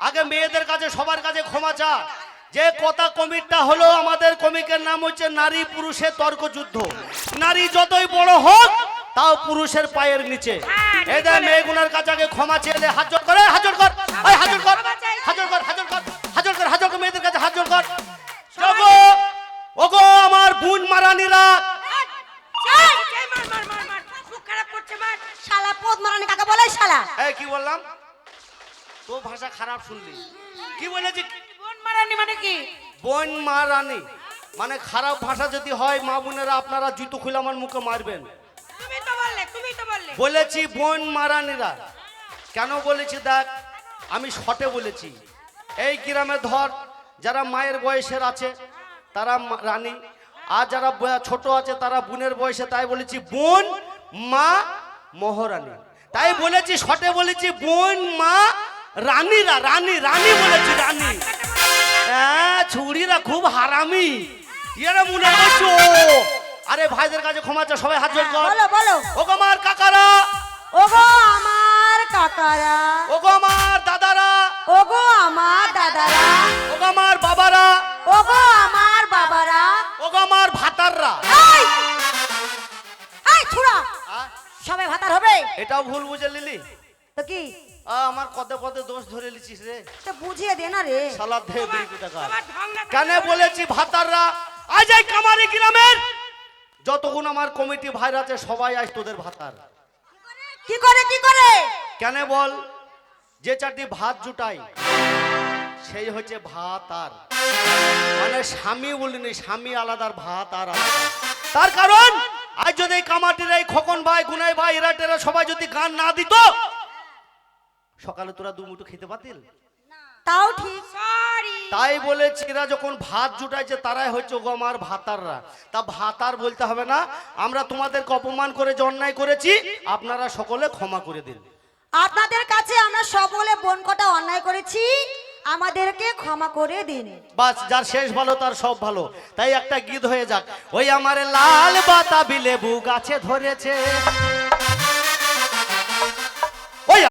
আগে মেয়েদের কাছে সবার কাছে ক্ষমা চা যে কথা কমিটটা হলো আমাদের কমিকের নাম হচ্ছে নারী পুরুষের তর্ক যুদ্ধ নারী যতই বড় হোক তাও পুরুষের পায়ের নিচে। হ্যাঁ, এদের। মেয়েগুনার কাছে আগে ক্ষমা চেয়ে হাজর করে হাজর কর। হাজর কর হাজর কর হাজর কর হাজর কর হাজর কর মেয়েদের কাছে হাজর কর। ওগো আমার বোন মারানিরা। শালা পদ মারানি কাকে বলে শালা? এই কি বললাম? তো ভাষা খারাপ শুনলি। কি বলেছি বোন মারানি মানে কি? বোন মা রানী মানে খারাপ ভাষা যদি হয় মা বোনেরা আপনারা জুতো খুলে আমার মুখে মারবেন। তুমি তো বললে তুমি তো বললে। বলেছি বোন মারানিরা। কেন বলেছি দেখ? আমি শটে বলেছি। এই গ্রামে ধর যারা মায়ের বয়সের আছে তারা রানী। আর যারা ছোট আছে তারা বোনের বয়সে। তাই বলেছি বোন মা মহারানী। তাই বলেছি শটে বলেছি বোন মা রানীরা রানী রানী বলেছি রানী। হ্যাঁ ছুরিরা খুব হারামি। এরা মনে করছ? আরে ভাইদের কাছে ক্ষমা চা সবাই হাত জোড় কর। বলো বলো। ও গো আমার কাকারা। ওগো আমার কাকারা। ও গো আমার দাদারা। ওগো আমার দাদারা। ও গো আমার বাবারা। ওগো আমার বাবারা। ও গো আমার ভাতাররা। এই! এই ছুড়া। সবাই ভাতার হবে? এটাও ভুল বুঝে নিলি? তো কি? আমার কদে কদে দোষ ধরে লিছিস রে। তো বুঝিয়ে দে না রে। সালা ধে বিড়ি টাকা। কেন বলেছি ভাতাররা আজ এই কামারি গ্রামের। যতগুণ আমার কমিটি ভাইরা আছে সবাই আজ তোদের ভাতার। কি করে কি করে? কেন বল যে চারটি ভাত জুটাই সেই হচ্ছে ভাত আর। মানে স্বামী বলিনি স্বামী আলাদার ভাত আর আলাদা। তার কারণ আজ যদি এই কামাটির এই খোকন ভাই গুনাই ভাই এরা টেরা সবাই যদি গান না দিত সকালে তোরা দু মুঠো খেতে পাতিল তাও ঠিক। তাই বলেছি এরা যখন ভাত জুটাইছে তারাই হচ্ছে গো আমার ভাতাররা। তা ভাতার বলতে হবে না আমরা তোমাদেরকে অপমান করে যে অন্যায় করেছি আপনারা সকলে ক্ষমা করে দিন। আপনাদের কাছে আমরা সকলে বোন কটা অন্যায় করেছি আমাদেরকে ক্ষমা করে দিন। বাস যার শেষ ভালো তার সব ভালো। তাই একটা গীত হয়ে যাক। ওই আমার লাল বাতাবি লেবু গাছে ধরেছে।